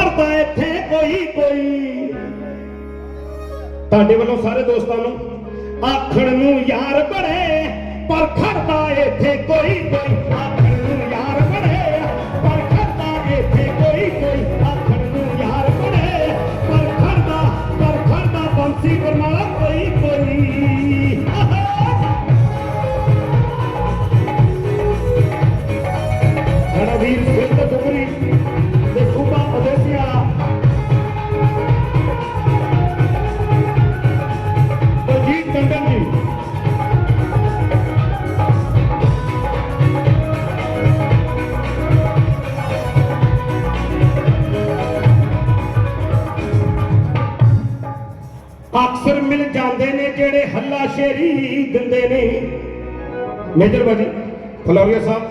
ਪੜਦਾ ਇੱਥੇ ਕੋਈ ਕੋਈ। ਤੁਹਾਡੇ ਵੱਲੋਂ ਸਾਰੇ ਦੋਸਤਾਂ ਨੂੰ ਆਖਣ ਨੂੰ ਯਾਰ ਬੜੇ ਪਰ ਖੜ ਅਕਸਰ ਮਿਲ ਜਾਂਦੇ ਨੇ ਜਿਹੜੇ ਹੱਲਾ ਸ਼ੇਰੀ ਦਿੰਦੇ ਨੇ। ਮੇਜਰ ਬਾਜੀ ਫਲੋਰੀਆ ਸਾਹਿਬ।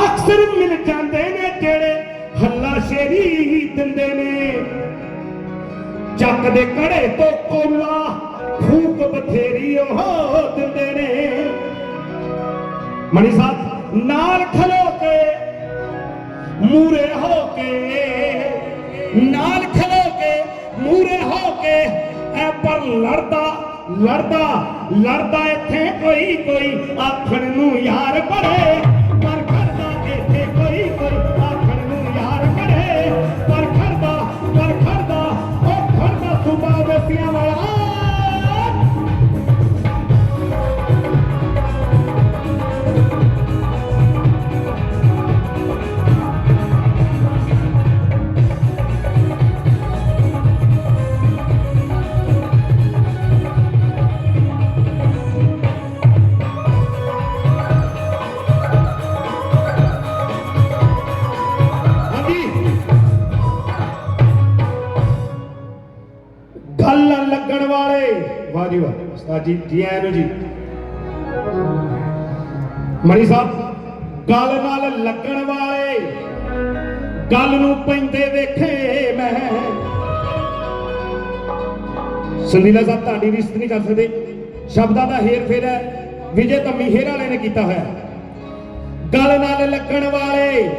ਅਕਸਰ ਮਿਲ ਜਾਂਦੇ ਨੇ ਜਿਹੜੇ ਹੱਲਾ ਸ਼ੇਰੀ ਦਿੰਦੇ ਨੇ। ਚੱਕ ਦੇ ਕੜੇ ਤੋਂ ਕੋਲਾ, ਫੂਕ ਬਥੇਰੀ ਉਹ ਦਿੰਦੇ ਨੇ। ਮਣੀ ਸਾਹਿਬ, ਨਾਲ ਖਲੋ ਕੇ, ਮੂਰੇ ਹੋ ਕੇ, ਨਾਲ ਖਲੋ ਐ ਪਰ ਲੜਦਾ ਲੜਦਾ ਲੜਦਾ ਇੱਥੇ ਕੋਈ ਕੋਈ ਆਖਣ ਨੂੰ ਯਾਰ ਬੜੇ ਪਰ ਖੜਦਾ ਇੱਥੇ ਕੋਈ ਕੋਈ ਆਖਣ ਨੂੰ ਯਾਰ ਬੜੇ ਪਰ ਖੜਦਾ ਪਰ ਖੜਦਾ ਉਹ ਖੜਦਾ ਸੁਬਾ ਵਸੀਆਂ ਵਾਲਾ ਵਾਹ ਜੀ ਵਾਹ ਉਸਤਾਦ ਜੀ ਜੀ। ਆਇਆਂ ਨੂੰ ਜੀ ਮਣੀ ਸਾਹਿਬ, ਗੱਲ ਨਾਲ ਲੱਗਣ ਵਾਲੇ, ਗੱਲ ਨੂੰ ਪੈਂਦੇ ਵੇਖੇ ਮੈਂ। ਸੁਨੀਲਾ ਸਾਹਿਬ, ਤੁਹਾਡੀ ਰਿਸ਼ਤ ਨਹੀਂ ਕਰ ਸਕਦੇ। ਸ਼ਬਦਾਂ ਦਾ ਹੇਰ ਫੇਰ ਹੈ। ਵਿਜੇ ਧੰਮੀ ਹੇਰ ਵਾਲੇ ਨੇ ਕੀਤਾ ਹੋਇਆ। ਗੱਲ ਨਾਲ ਲੱਗਣ ਵਾਲੇ,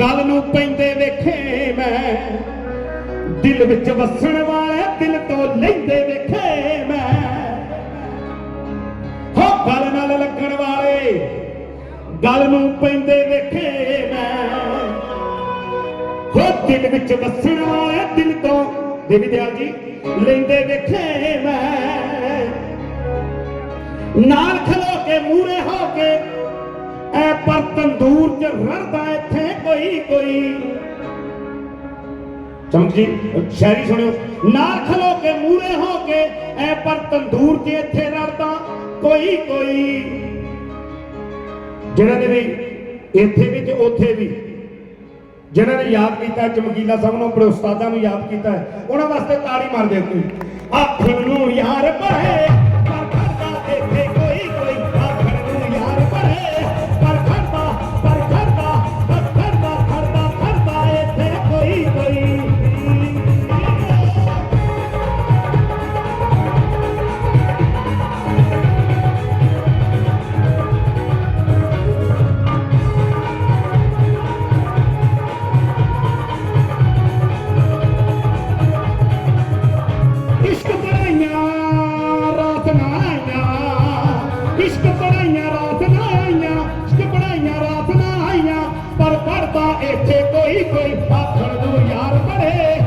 ਗੱਲ ਨੂੰ ਪੈਂਦੇ ਵੇਖੇ ਮੈਂ। ਦਿਲ ਵਿੱਚ ਵਸਣ ਵਾਲੇ ਦਿਲ ਤੋਂ ਲੈਂਦੇ ਵੇਖੇ ਮੈਂ। ਹੋ ਗੱਲ ਨਾਲ ਲੱਗਣ ਵਾਲੇ ਗੱਲ ਨੂੰ ਪੈਂਦੇ ਵੇਖੇ ਮੈਂ। ਹੋ ਦਿਲ ਵਿੱਚ ਵਸਣ ਵਾਲੇ ਦਿਲ ਤੋਂ ਦੇਵੀ ਦਿਆਲ ਜੀ, ਲੈਂਦੇ ਵੇਖੇ ਮੈਂ। ਨਾਲ ਖਲੋ ਕੇ ਮੂਰੇ ਹੋ ਕੇ, ਐ ਪਰ ਤੰਦੂਰ 'ਚ ਰੜਦਾ ਇੱਥੇ ਕੋਈ ਕੋਈ। ਚਮਕ ਜੀ, ਸ਼ਾਇਰੀ ਸੁਣਿਓ। ਨਾਲ ਖਲੋ ਕੇ ਮੂਰੇ ਹੋ ਕੇ, ਐ ਪਰ ਤੰਦੂਰ 'ਚ ਇੱਥੇ ਰੜਦਾ। ਕੋਈ ਕੋਈ। ਜਿਹਨਾਂ ਨੇ ਵੀ ਇੱਥੇ ਵੀ ਤੇ ਉੱਥੇ ਵੀ ਜਿਨ੍ਹਾਂ ਨੇ ਯਾਦ ਕੀਤਾ, ਚਮਕੀਲਾ ਸਾਹਿਬ ਨੂੰ ਆਪਣੇ ਉਸਤਾਦਾਂ ਨੂੰ ਯਾਦ ਕੀਤਾ, ਉਹਨਾਂ ਵਾਸਤੇ ਤਾੜੀ ਮਾਰ ਦਿਓ ਤੁਸੀਂ। ਆਖਣ ਨੂੰ ਰਾਤ ਨਾ ਆਈਆਂ ਪਰ ਪੜਦਾ ਇੱਥੇ ਕੋਈ